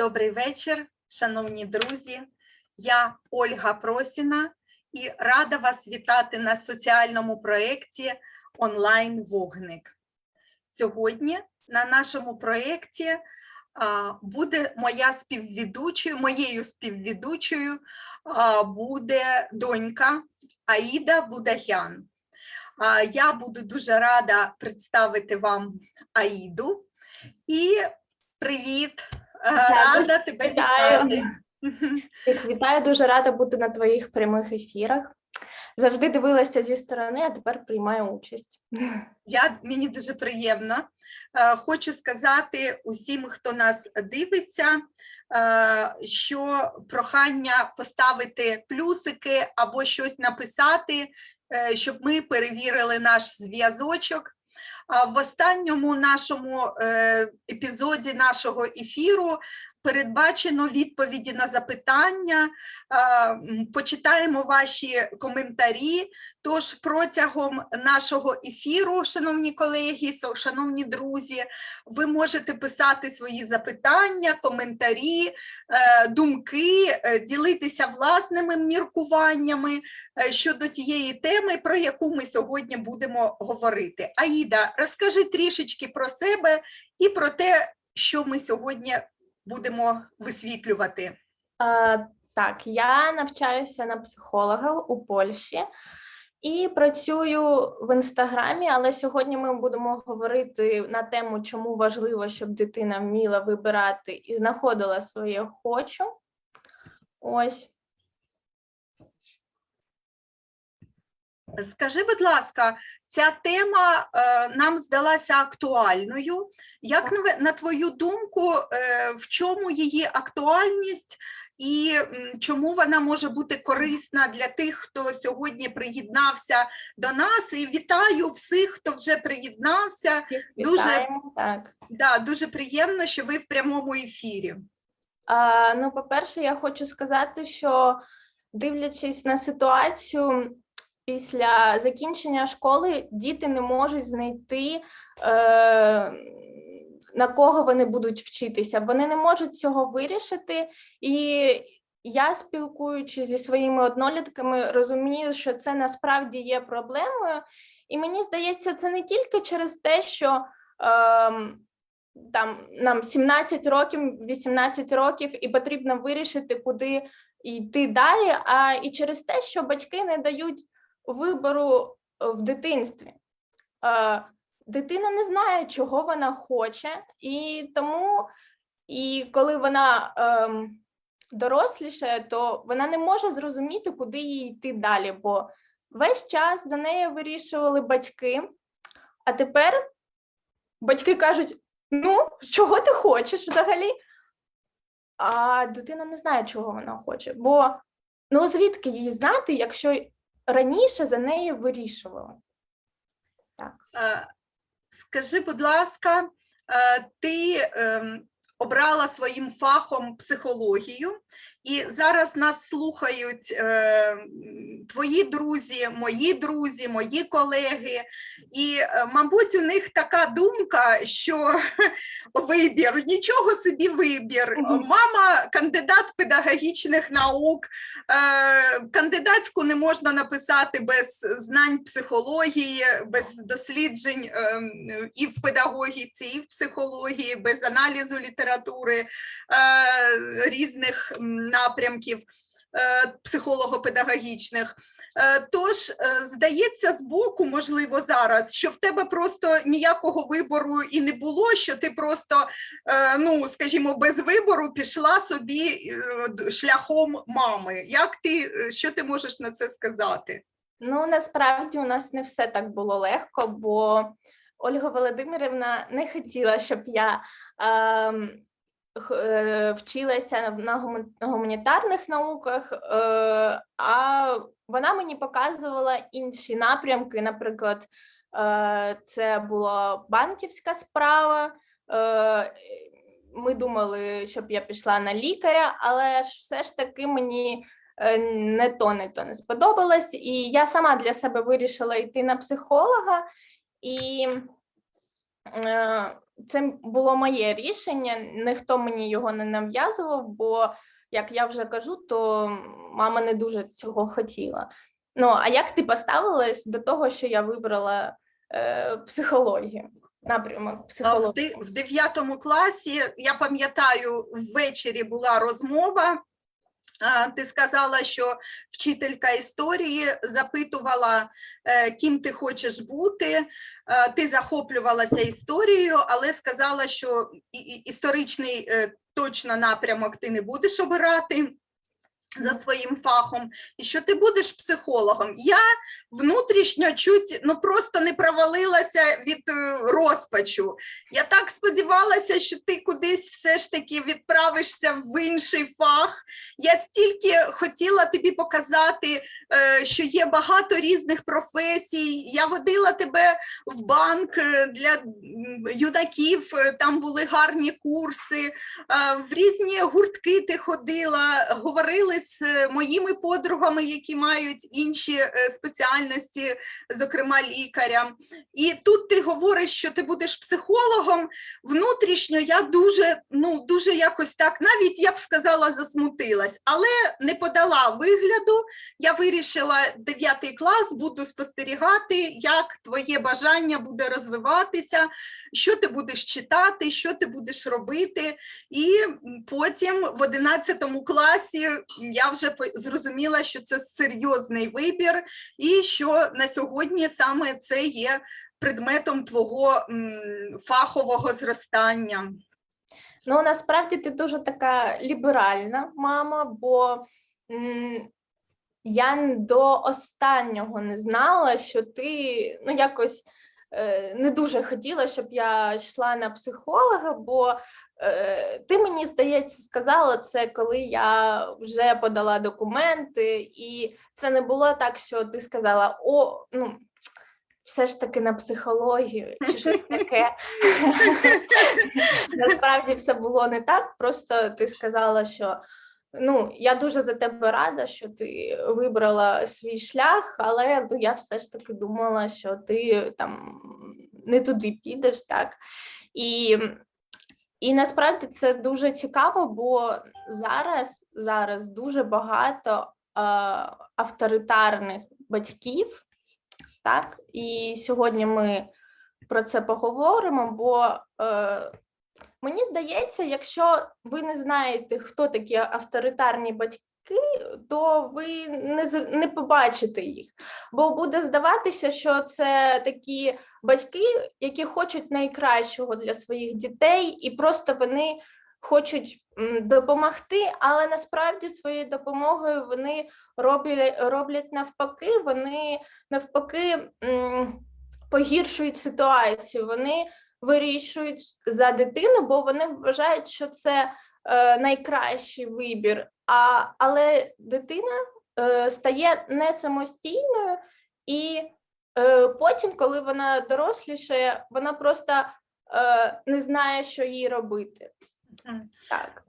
Добрий вечір, шановні друзі. Я Ольга Просіна і рада вас вітати на соціальному проєкті Онлайн Вогник. Сьогодні на нашому проєкті буде моя співведучою, моєю співведучою а, буде донька Аїда Будагян. Я буду дуже рада представити вам Аїду. І привіт! Рада тебе Вітаю. вітати. Вітаю, дуже рада бути на твоїх прямих ефірах. Завжди дивилася зі сторони, а тепер приймаю участь. Я, мені дуже приємно. Е, Хочу сказати усім, хто нас дивиться, е, що прохання поставити плюсики або щось написати, е, щоб ми перевірили наш зв'язочок. В останньому нашому е, епізоді нашого ефіру передбачено відповіді на запитання. Почитаємо ваші коментарі. Тож протягом нашого ефіру, шановні колеги, шановні друзі, ви можете писати свої запитання, коментарі, е, думки, е, ділитися власними міркуваннями е, щодо тієї теми, про яку ми сьогодні будемо говорити. Аїда, розкажи трішечки про себе і про те, що ми сьогодні будемо висвітлювати. Е, так, я навчаюся на психолога у Польщі і працюю в інстаграмі, але сьогодні ми будемо говорити на тему, чому важливо, щоб дитина вміла вибирати і знаходила своє хочу. Ось. Скажи, будь ласка, ця тема е, нам здалася актуальною. Як на, твою думку, е, в чому її актуальність і чому вона може бути корисна для тих, хто сьогодні приєднався до нас? І вітаю всіх, хто вже приєднався. Дуже- Так. Да, дуже приємно, що ви в прямому ефірі. А, ну, по-перше, я хочу сказати, що дивлячись на ситуацію, після закінчення школи діти не можуть знайти, е, на кого вони будуть вчитися. Вони не можуть цього вирішити. І я, спілкуючись зі своїми однолітками, розумію, що це насправді є проблемою. І мені здається, це не тільки через те, що. ем, там нам 17 років, 18 років, і потрібно вирішити, куди йти далі, а і через те, що батьки не дають вибору е, в дитинстві. Е, Дитина не знає, чого вона хоче, і тому, і коли вона ем, доросліше, то вона не може зрозуміти, куди їй йти далі, бо весь час за нею вирішували батьки, а тепер батьки кажуть: ну, чого ти хочеш взагалі? А дитина не знає, чого вона хоче. Бо ну звідки їй знати, якщо раніше за нею вирішували? Так. Е, Скажи, будь ласка, е, ти ем, обрала своїм фахом психологію, і зараз нас слухають е, твої друзі, мої друзі, мої колеги. І, е, мабуть, у них така думка, що вибір, нічого собі вибір. Мама кандидат педагогічних наук, е, кандидатську не можна написати без знань психології, без досліджень ем, і в педагогіці, і в психології, без аналізу літератури е, різних напрямків е, психолого-педагогічних. Е, Тож, е, здається, збоку, можливо, зараз, що в тебе просто ніякого вибору і не було, що ти просто, ну, скажімо, без вибору пішла собі шляхом мами. Як ти, що ти можеш на це сказати? Ну насправді у нас не все так було легко, бо Ольга Володимирівна не хотіла, щоб я е, вчилася на гуманітарних науках, е, а вона мені показувала інші напрямки. Наприклад, е, це була банківська справа. Е, ми думали, щоб я пішла на лікаря, але все ж таки мені е, не то, не то не сподобалось. І я сама для себе вирішила йти на психолога. І е, це було моє рішення, ніхто мені його не нав'язував, бо, як я вже кажу, то мама не дуже цього хотіла. Ну, а як ти поставилась до того, що я вибрала е, психологію, напрямок психології? в 9 класі, я пам'ятаю, ввечері була розмова. Ти сказала, що вчителька історії запитувала, е, ким ти хочеш бути. Е, Ти захоплювалася історією, але сказала, що історичний е, точно напрямок ти не будеш обирати за своїм фахом, і що ти будеш психологом. Я внутрішньо чуть ну просто не провалилася від е, розпачу. Я так сподівалася, що ти кудись все ж таки відправишся в інший фах. Я стільки хотіла тобі показати, е, що є багато різних професій. Я водила тебе в банк е, для юнаків, там були гарні курси, в різні гуртки ти ходила, говорили з моїми подругами, які мають інші е, спеціальності, зокрема лікаря. І тут ти говориш, що ти будеш психологом. Внутрішньо я дуже, ну дуже якось так, навіть я б сказала, засмутилась, але не подала вигляду. Я вирішила 9 клас, буду спостерігати, як твоє бажання буде розвиватися, що ти будеш читати, що ти будеш робити. І потім в 11 класі я вже зрозуміла, що це серйозний вибір, і що на сьогодні саме це є предметом твого фахового зростання. Ну, насправді ти дуже така ліберальна мама, бо я до останнього не знала, що ти ну, якось е, не дуже хотіла, щоб я йшла на психолога, бо ти мені здається сказала це, коли я вже подала документи, і це не було так, що ти сказала: о, ну. Все ж таки на психологію, чи щось таке. Насправді все було не так. Просто ти сказала, що ну я дуже за тебе рада, що ти вибрала свій шлях, але ну, я все ж таки думала, що ти там не туди підеш, так. І, і насправді це дуже цікаво, бо зараз, зараз дуже багато е, авторитарних батьків. Так, і сьогодні ми про це поговоримо, бо е, мені здається, якщо ви не знаєте, хто такі авторитарні батьки, то ви не, не побачите їх. Бо буде здаватися, що це такі батьки, які хочуть найкращого для своїх дітей, і просто вони хочуть допомогти, але насправді своєю допомогою вони роблять, роблять навпаки, вони навпаки погіршують ситуацію. Вони вирішують за дитину, бо вони вважають, що це е, найкращий вибір. А, але дитина е, стає не самостійною, і е, потім, коли вона дорослішає, вона просто е, не знає, що їй робити. Так.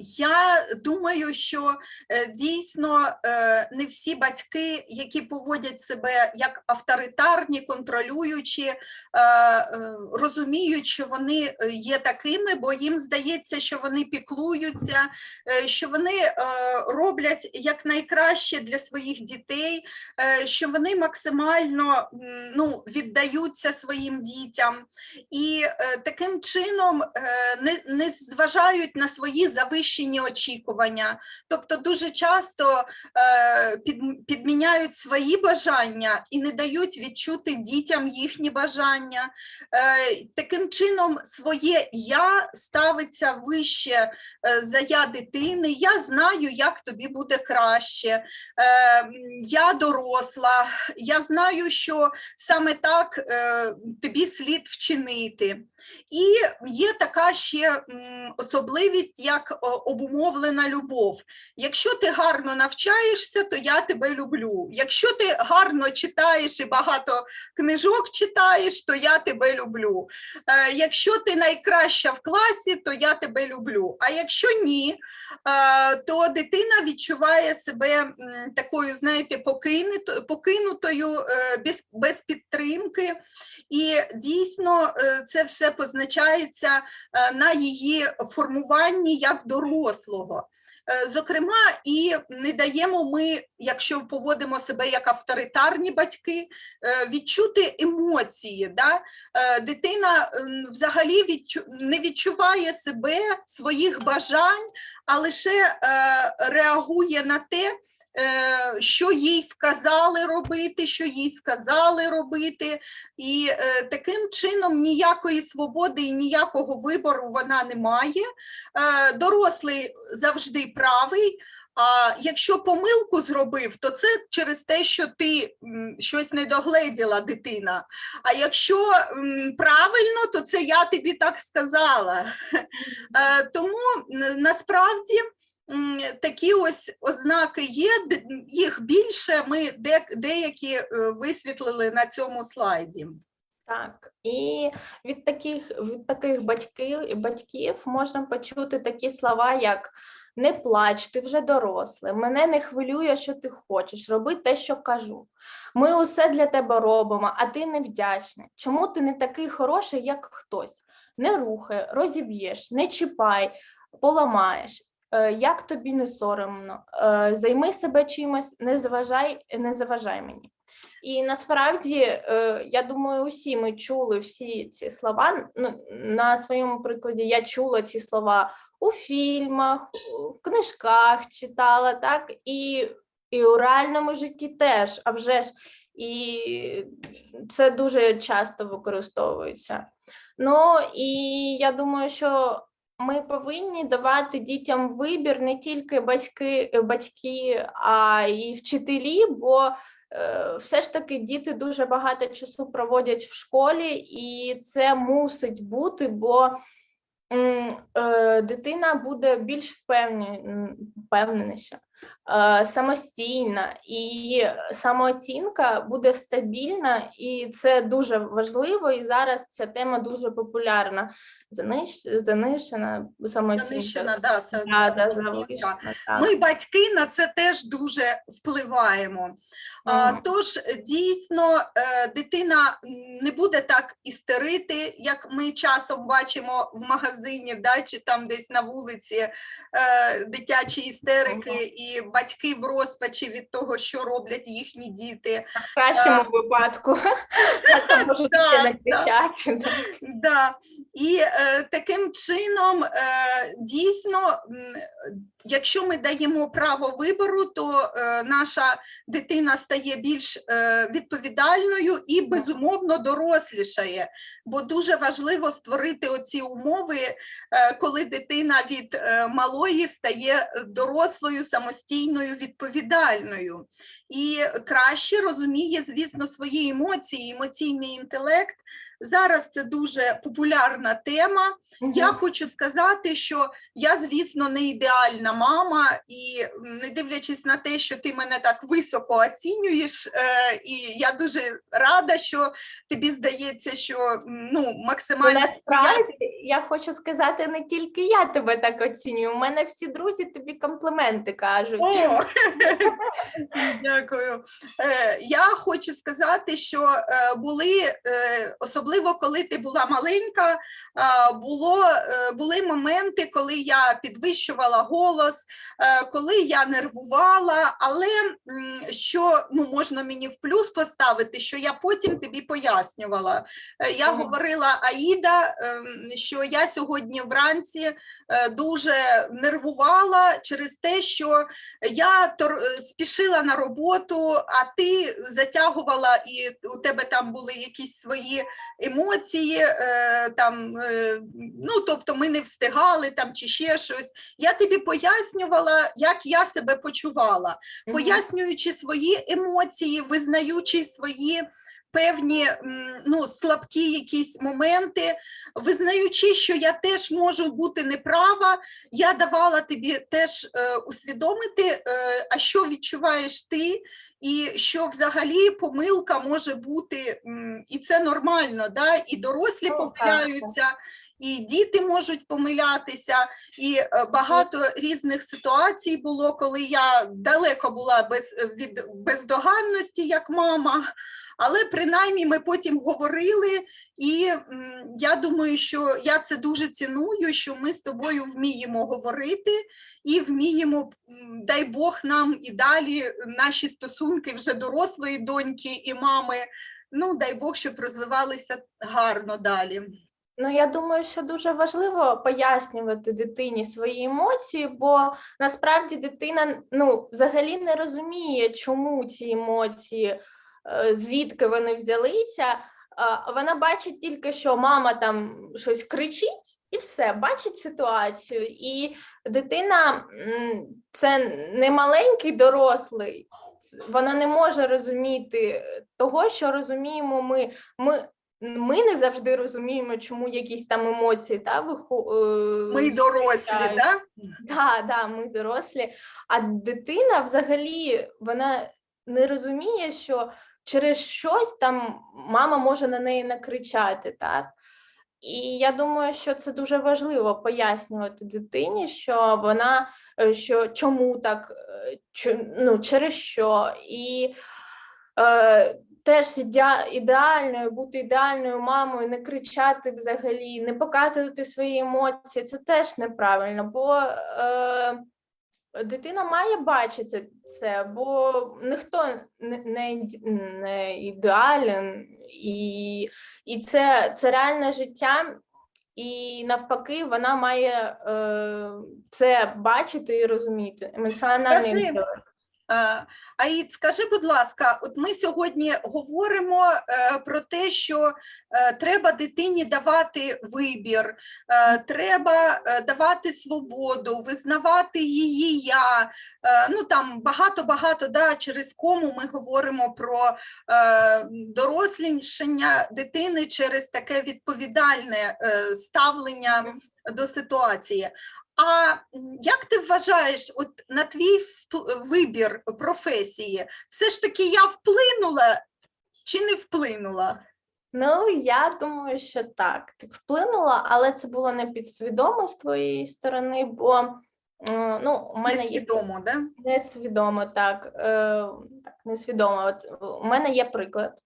Я думаю, що е, дійсно е, не всі батьки, які поводять себе як авторитарні, контролюючі, е, розуміють, що вони є такими, бо їм здається, що вони піклуються, що вони роблять якнайкраще для своїх дітей, що вони максимально ну, віддаються своїм дітям. І таким чином не, не зважають на свої завищені очікування. Тобто дуже часто е, під, підміняють свої бажання і не дають відчути дітям їхні бажання. Е, таким чином, своє я ставиться вище е, за я дитини. Я знаю, як тобі буде краще. Е, я доросла, я знаю, що саме так е, тобі слід вчинити. І є така ще особливість, як обумовлена любов. Якщо ти гарно навчаєшся, то я тебе люблю. Якщо ти гарно читаєш і багато книжок читаєш, то я тебе люблю. Е, якщо ти найкраща в класі, то я тебе люблю. А якщо ні, е, то дитина відчуває себе такою, знаєте, покинутою, е, без, підтримки. і дійсно це все позначається е, на її формуванні як дорослого. Е, Зокрема, і не даємо ми, якщо поводимо себе як авторитарні батьки, е, відчути емоції. Да? Дитина взагалі не відчуває себе, своїх бажань, а лише реагує на те, що їй вказали робити, що їй сказали робити, і е, таким чином ніякої свободи і ніякого вибору вона не має. Е, дорослий завжди правий. А якщо помилку зробив, то це через те, що ти щось не догледіла дитина. А якщо правильно, то це я тобі так сказала. Е, Тому насправді такі ось ознаки є, їх більше. Ми деякі е, висвітлили на цьому слайді. Так, і від таких, від таких батьків, батьків можна почути такі слова, як не плач, ти вже дорослий, мене не хвилює, що ти хочеш, роби те, що кажу. Ми усе для тебе робимо, а ти невдячний. Чому ти не такий хороший, як хтось? Не рухай, розіб'єш, не чіпай, поламаєш. Е, Як тобі не соромно, Е, займи себе чимось, не заважай, не заважай мені. І насправді, е, я думаю, усі ми чули всі ці слова. Ну, на своєму прикладі я чула ці слова у фільмах, у книжках читала, так, і, і у реальному житті теж, а вже ж і це дуже часто використовується. Ну і я думаю, що ми повинні давати дітям вибір не тільки батьки, батьки, а й вчителі, бо е, все ж таки діти дуже багато часу проводять в школі, і це мусить бути, бо е, дитина буде більш впевнені- впевненіша, е, самостійна, і самооцінка буде стабільна, і це дуже важливо. І зараз ця тема дуже популярна. Заниж, занижена самооцінка. Занищена, да, це, Да, да, самооцінка. так. Ми, батьки, на це теж дуже впливаємо. А, Тож дійсно е, дитина не буде так істерити, як ми часом бачимо в магазині, да, чи там десь на вулиці е, дитячі істерики, Мгм. і батьки в розпачі від того, що роблять їхні діти. В кращому випадку так можуть І е, таким чином е, дійсно, якщо ми даємо право вибору, то е, наша дитина стає більш е, відповідальною і безумовно дорослішає. Бо дуже важливо створити оці умови, е, коли дитина від е, малої стає дорослою, самостійною, відповідальною. І краще розуміє, звісно, свої емоції, емоційний інтелект. Зараз це дуже популярна тема. Я хочу сказати, що я, звісно, не ідеальна мама, і не дивлячись на те, що ти мене так високо оцінюєш, е, і я дуже рада, що тобі здається, що ну максимально насправді я хочу сказати, не тільки я тебе так оцінюю. У мене всі друзі тобі компліменти кажуть. О, дякую. Е, Я хочу сказати, що е, були, е, особливо коли ти була маленька, було, е, були моменти, коли я підвищувала голос, е, коли я нервувала, але що ну, можна мені в плюс поставити, що я потім тобі пояснювала. Е, Я Мгм. говорила Аїда, ем, що я сьогодні вранці дуже нервувала через те, що я спішила на роботу, а ти затягувала, і у тебе там були якісь свої емоції, е, там, е, ну, тобто ми не встигали там чи ще щось. Я тобі пояснювала, як я себе почувала, Мгм. пояснюючи свої емоції, визнаючи свої певні ну, слабкі якісь моменти, визнаючи, що я теж можу бути неправа, я давала тобі теж е, усвідомити, е, а що відчуваєш ти, і що взагалі помилка може бути, і це нормально, да? і дорослі Ну, помиляються. І діти можуть помилятися, і е, багато різних ситуацій було, коли я далеко була без, від бездоганності, як мама. Але принаймні ми потім говорили, і я думаю, що я це дуже ціную, що ми з тобою вміємо говорити і вміємо, дай Бог нам і далі наші стосунки вже дорослої доньки і мами. Ну, дай Бог, щоб розвивалися гарно далі. Ну, я думаю, що дуже важливо пояснювати дитині свої емоції, бо насправді дитина ну, взагалі не розуміє, чому ці емоції, е, звідки вони взялися. Вона бачить тільки, що мама там щось кричить, і все, бачить ситуацію. І дитина це не маленький дорослий, вона не може розуміти того, що розуміємо ми. Ми ми не завжди розуміємо, чому якісь там емоції та вихо... е, Ми дорослі, так? Да, да, ми дорослі. А дитина взагалі вона не розуміє, що через щось там мама може на неї накричати, так? І я думаю, що це дуже важливо пояснювати дитині, що вона е, що чому так, е, ну, через що. І е, теж ідеальною, бути ідеальною мамою, не кричати взагалі, не показувати свої емоції, це теж неправильно, бо е, дитина має бачити це, бо ніхто не, не, не ідеален, і, і це, це реальне життя. І навпаки, вона має е, це бачити і розуміти. Емоціональний Скажи, Аїд, скажи, будь ласка, от ми сьогодні говоримо е, про те, що е, треба дитині давати вибір, е, треба е, давати свободу, визнавати її я. Е, Ну там багато-багато да, через кому ми говоримо про е, дорослішання дитини через таке відповідальне е, ставлення до ситуації. А як ти вважаєш, от на твій вибір професії, все ж таки я вплинула чи не вплинула? Ну, я думаю, що так. Так вплинула, але це було не підсвідомо з твоєї сторони, бо ну, у мене є Несвідомо, да? Несвідомо, так. Е, так, несвідомо. От у мене є приклад.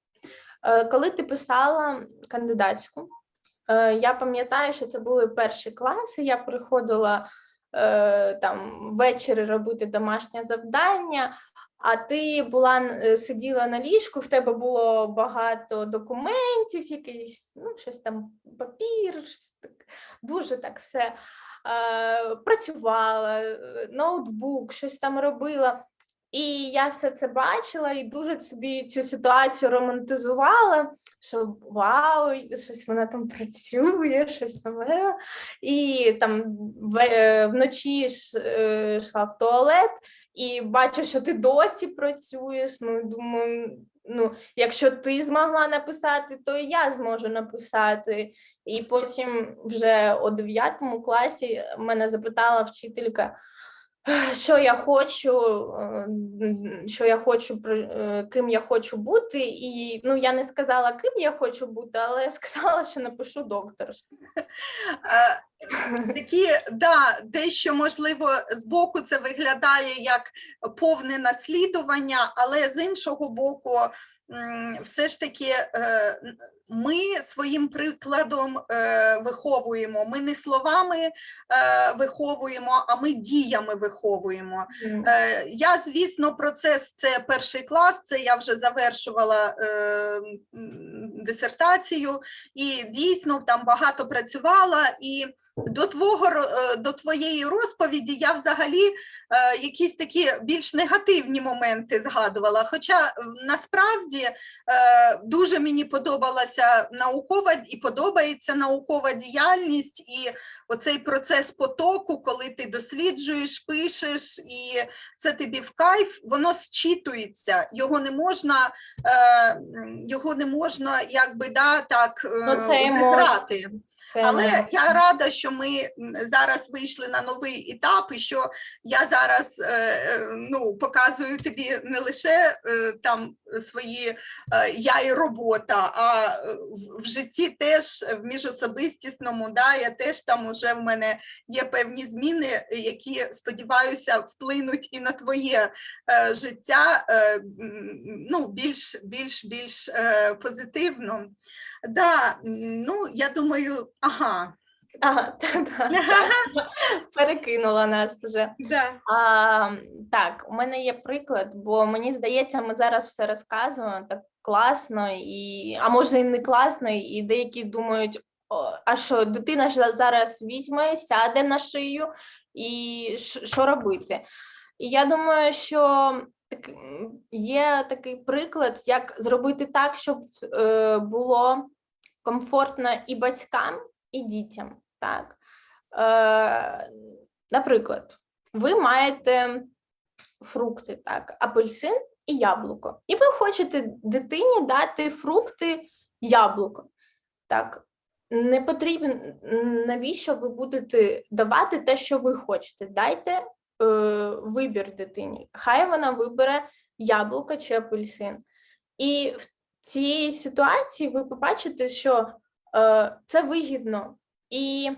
Е, коли ти писала кандидатську, я пам'ятаю, що це були перші класи. Я приходила е, там ввечері робити домашнє завдання. А ти була е, сиділа на ліжку, в тебе було багато документів, якихось, ну, щось там, папір, щось так, дуже так все е, працювала, е, ноутбук, щось там робила. І я все це бачила і дуже собі цю ситуацію романтизувала, що вау, щось вона там працює, щось там. е. І там е, вночі е, йшла в туалет і бачу, що ти досі працюєш. Ну, думаю, ну, якщо ти змогла написати, то і я зможу написати. І потім вже у 9 класі мене запитала вчителька, що я хочу, е, що я хочу, е, ким я хочу бути. І ну, я не сказала, ким я хочу бути, але сказала, що напишу доктор. Е, Такі, да, дещо можливо збоку це виглядає як повне наслідування, але з іншого боку, все ж таки е, ми своїм прикладом е, виховуємо. Ми не словами е, виховуємо, а ми діями виховуємо. Я, звісно, процес це перший клас, це я вже завершувала дисертацію, і дійсно там багато працювала. І до твого е, до твоєї розповіді я взагалі е, якісь такі більш негативні моменти згадувала. Хоча е, насправді е, дуже мені подобалася наукова і подобається наукова діяльність і оцей процес потоку, коли ти досліджуєш, пишеш, і це тобі в кайф, воно зчитується, його не можна, е, його не можна якби да, так е, Ну, Але я рада, що ми зараз вийшли на новий етап, і що я зараз е, е, ну, показую тобі не лише е, там свої е, я і робота, а е, в, житті теж в міжособистісному, да, я теж там уже в мене є певні зміни, які сподіваюся вплинуть і на твоє е, життя ну, більш більш більш позитивно. Да, ну я думаю, ага. Ага, та-да, так. перекинула нас вже. Да. А, так, у мене є приклад, бо мені здається, ми зараз все розказуємо так класно, і, а може і не класно, і деякі думають, «О, а що дитина ж зараз візьме, сяде на шию, і що робити? І я думаю, що так, є такий приклад, як зробити так, щоб е, було комфортно і батькам, і дітям. Так? Е, наприклад, ви маєте фрукти, так, апельсин і яблуко. І ви хочете дитині дати фрукти яблуко. Так, не потрібно, навіщо ви будете давати те, що ви хочете. Дайте е, вибір дитині. Хай вона вибере яблуко чи апельсин. І в цій ситуації ви побачите, що е, це вигідно і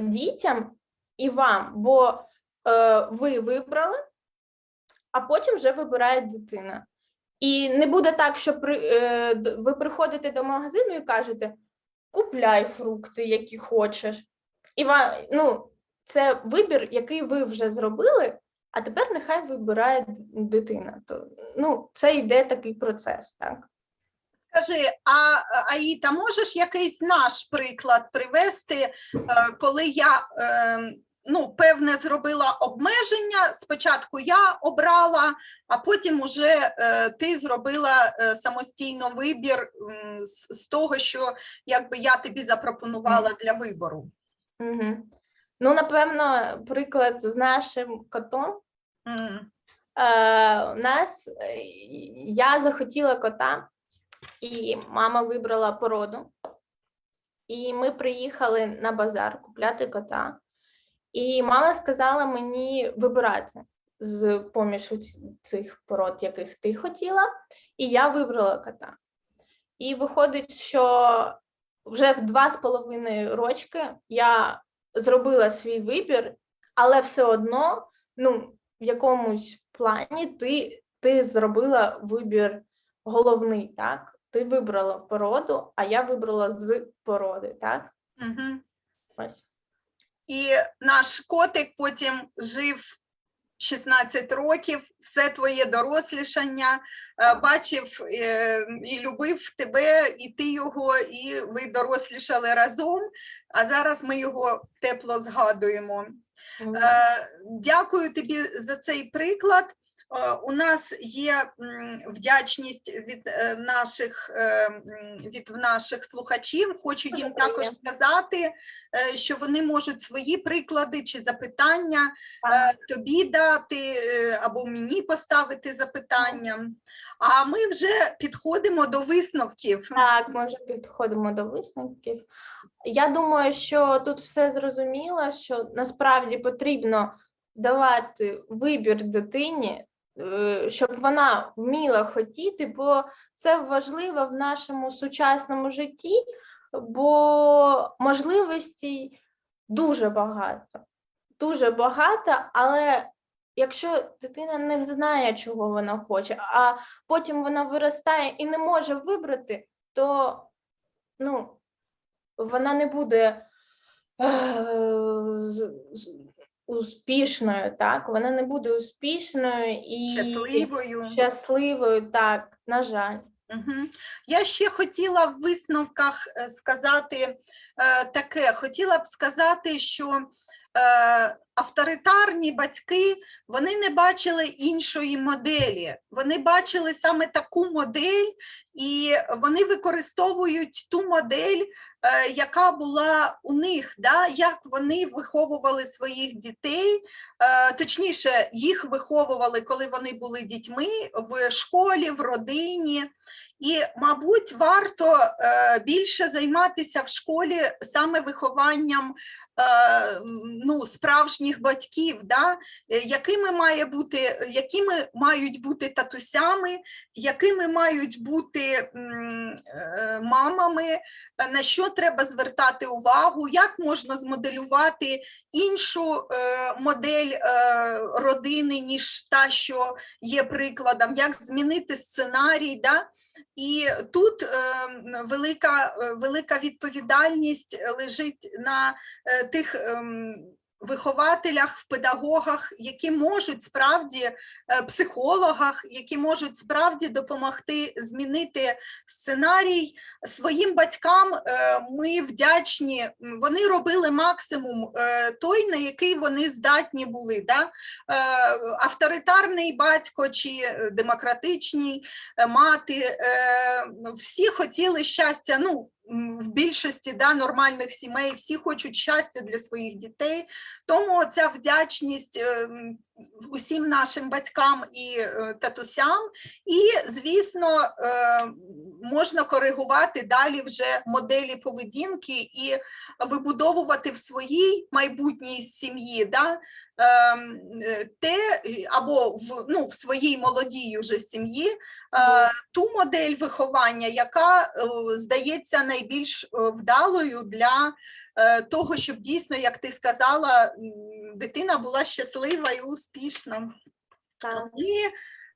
дітям, і вам, бо е, ви вибрали, а потім вже вибирає дитина. І не буде так, що при, е, ви приходите до магазину і кажете: купляй фрукти, які хочеш. І вам, ну, це вибір, який ви вже зробили, а тепер нехай вибирає дитина. То, ну, це йде такий процес, так? Скажи, а Аїта, можеш якийсь наш приклад привести, е, коли я е, ну, певне зробила обмеження? Спочатку я обрала, а потім уже е, ти зробила самостійно вибір з, того, що якби я тобі запропонувала для вибору. Угу. Ну, напевно, приклад з нашим котом. М. Е, у нас я захотіла кота, і мама вибрала породу. І ми приїхали на базар купляти кота. І мама сказала мені вибирати з поміж цих пород, яких ти хотіла, і я вибрала кота. І виходить, що вже в два з половиною рочки я зробила свій вибір, але все одно, ну, в якомусь плані ти, ти зробила вибір головний, так? Ти вибрала породу, а я вибрала з породи, так? Мгм. Ось. І наш котик потім жив 16 років, все твоє дорослішання, е, бачив е, і любив тебе, і ти його, і ви дорослішали разом. А зараз ми його тепло згадуємо. Е, Дякую тобі за цей приклад. Е, У нас є вдячність від е, наших е, від наших слухачів. Хочу їм також сказати, що вони можуть свої приклади чи запитання тобі дати або мені поставити запитання. А ми вже підходимо до висновків. Так, ми вже підходимо до висновків. Я думаю, що тут все зрозуміло, що насправді потрібно давати вибір дитині, щоб вона вміла хотіти, бо це важливо в нашому сучасному житті, бо можливостей дуже багато. Дуже багато, але якщо дитина не знає, чого вона хоче, а потім вона виростає і не може вибрати, то ну, вона не буде е, успішною, так? Вона не буде успішною і Щасливою. щасливою, так, на жаль. Мгм. Я ще хотіла в висновках е, сказати е, таке: хотіла б сказати, що е, авторитарні батьки вони не бачили іншої моделі. Вони бачили саме таку модель, і вони використовують ту модель, яка була у них, да, як вони виховували своїх дітей, е, точніше, їх виховували, коли вони були дітьми в школі, в родині. І, мабуть, варто е, більше займатися в школі саме вихованням е, ну, справжніх батьків, да? е, якими має бути, якими мають бути татусями, якими мають бути е, мамами, е, на що треба звертати увагу, як можна змоделювати іншу е, модель е, родини, ніж та, що є прикладом, як змінити сценарій. Да? І тут е, велика, е, велика відповідальність лежить на е, тих ем, вихователях, в педагогах, які можуть справді е, психологах, які можуть справді допомогти змінити сценарій своїм батькам. е, Ми вдячні. Вони робили максимум е, той, на який вони здатні були. Да? Авторитарний батько чи демократичний мати, всі хотіли щастя. Ну, в більшості да, нормальних сімей всі хочуть щастя для своїх дітей. Тому ця вдячність е, усім нашим батькам і е, татусям. І, звісно, е, можна коригувати далі вже моделі поведінки і вибудовувати в своїй майбутній сім'ї. Да, те або в, ну, в своїй молодій уже сім'ї ту модель виховання, яка здається найбільш вдалою для того, щоб дійсно, як ти сказала, дитина була щаслива і успішна. Так. І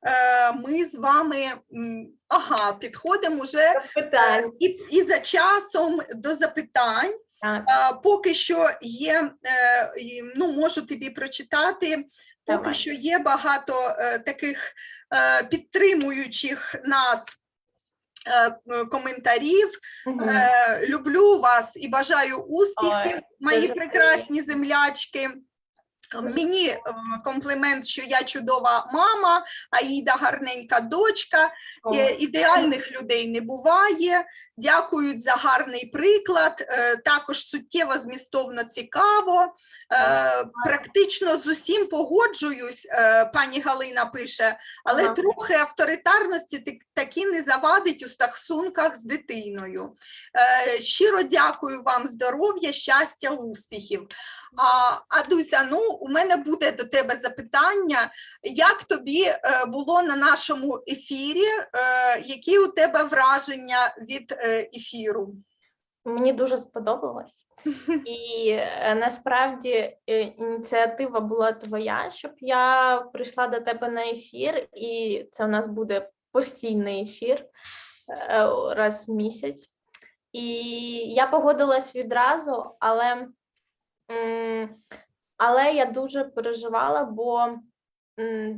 е, ми з вами ага, підходимо вже е, і, і за часом до запитань. Так, Поки що є, е, ну можу тобі прочитати. Поки Давай. що є багато е, таких е, підтримуючих нас е, коментарів. мгм. Е, люблю вас і бажаю успіхів, Ой, мої прекрасні землячки. Мені е, комплімент, що я чудова мама, Аїда гарненька дочка. О, Е, Ідеальних людей не буває. Дякують за гарний приклад. е, Також суттєво змістовно цікаво. Практично з усім погоджуюсь, пані Галина пише, але трохи авторитарності таки не завадить у стосунках з дитиною. Щиро дякую вам здоров'я, щастя, успіхів. А, Адуся, ну у мене буде до тебе запитання. Як тобі е, було на нашому ефірі? Е, Які у тебе враження від е, ефіру? Мені дуже сподобалось. І насправді ініціатива була твоя, щоб я прийшла до тебе на ефір, і це у нас буде постійний ефір раз в місяць. І я погодилась відразу, але, але я дуже переживала, бо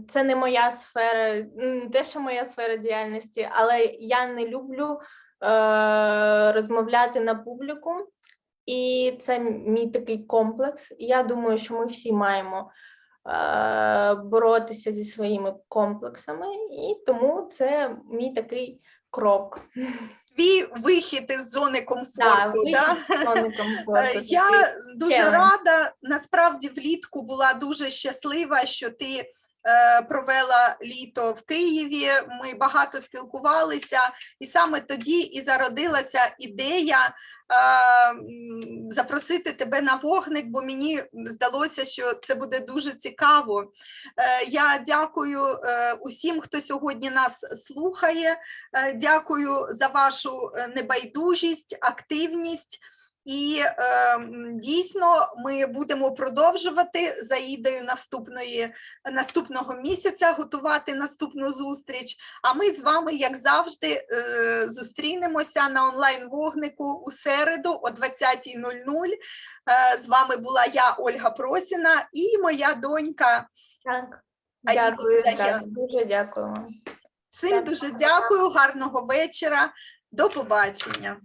це не моя сфера, не те, що моя сфера діяльності, але я не люблю е, розмовляти на публіку, і це мій такий комплекс. Я думаю, що ми всі маємо е, боротися зі своїми комплексами, і тому це мій такий крок. Твій вихід із зони комфорту. Да, да? зони Е, комфорту. Я дуже челендж. рада. Насправді влітку була дуже щаслива, що ти е, провела літо в Києві. Ми багато спілкувалися, і саме тоді і зародилася ідея. Запросити тебе на вогник, бо мені здалося, що це буде дуже цікаво. Е, Я дякую е, усім, хто сьогодні нас слухає. Е, Дякую за вашу небайдужість, активність. І е, дійсно ми будемо продовжувати за ідею наступної наступного місяця готувати наступну зустріч. А ми з вами, як завжди, е, зустрінемося на онлайн вогнику у середу о 20.00. Е, з вами була я, Ольга Просіна, і моя донька. Так. Аїда Дякую, так, дуже дякую. Всім Так. дуже дякую, гарного вечора. До побачення.